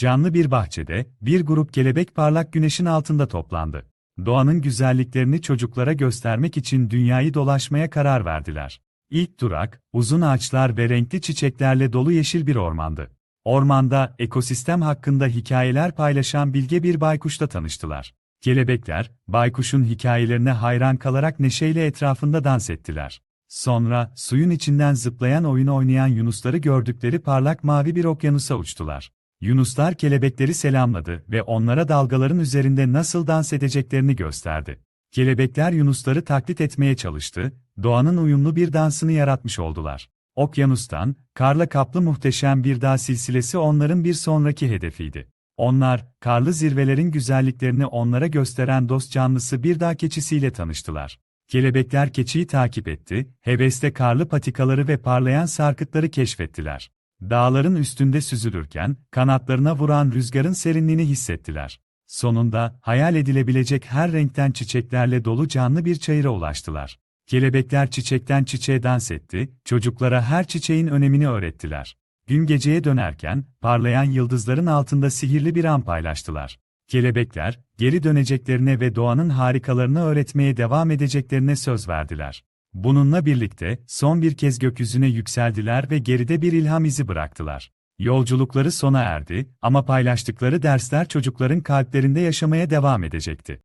Canlı bir bahçede, bir grup kelebek parlak güneşin altında toplandı. Doğanın güzelliklerini çocuklara göstermek için dünyayı dolaşmaya karar verdiler. İlk durak, uzun ağaçlar ve renkli çiçeklerle dolu yeşil bir ormandı. Ormanda, ekosistem hakkında hikayeler paylaşan bilge bir baykuşla tanıştılar. Kelebekler, baykuşun hikayelerine hayran kalarak neşeyle etrafında dans ettiler. Sonra, suyun içinden zıplayan oyun oynayan yunusları gördükleri parlak mavi bir okyanusa uçtular. Yunuslar kelebekleri selamladı ve onlara dalgaların üzerinde nasıl dans edeceklerini gösterdi. Kelebekler yunusları taklit etmeye çalıştı, doğanın uyumlu bir dansını yaratmış oldular. Okyanustan, karla kaplı muhteşem bir dağ silsilesi onların bir sonraki hedefiydi. Onlar, karlı zirvelerin güzelliklerini onlara gösteren dost canlısı bir dağ keçisiyle tanıştılar. Kelebekler keçiyi takip etti, hevesle karlı patikaları ve parlayan sarkıtları keşfettiler. Dağların üstünde süzülürken, kanatlarına vuran rüzgarın serinliğini hissettiler. Sonunda, hayal edilebilecek her renkten çiçeklerle dolu canlı bir çayıra ulaştılar. Kelebekler çiçekten çiçeğe dans etti, çocuklara her çiçeğin önemini öğrettiler. Gün geceye dönerken, parlayan yıldızların altında sihirli bir an paylaştılar. Kelebekler, geri döneceklerine ve doğanın harikalarını öğretmeye devam edeceklerine söz verdiler. Bununla birlikte, son bir kez gökyüzüne yükseldiler ve geride bir ilham izi bıraktılar. Yolculukları sona erdi ama paylaştıkları dersler çocukların kalplerinde yaşamaya devam edecekti.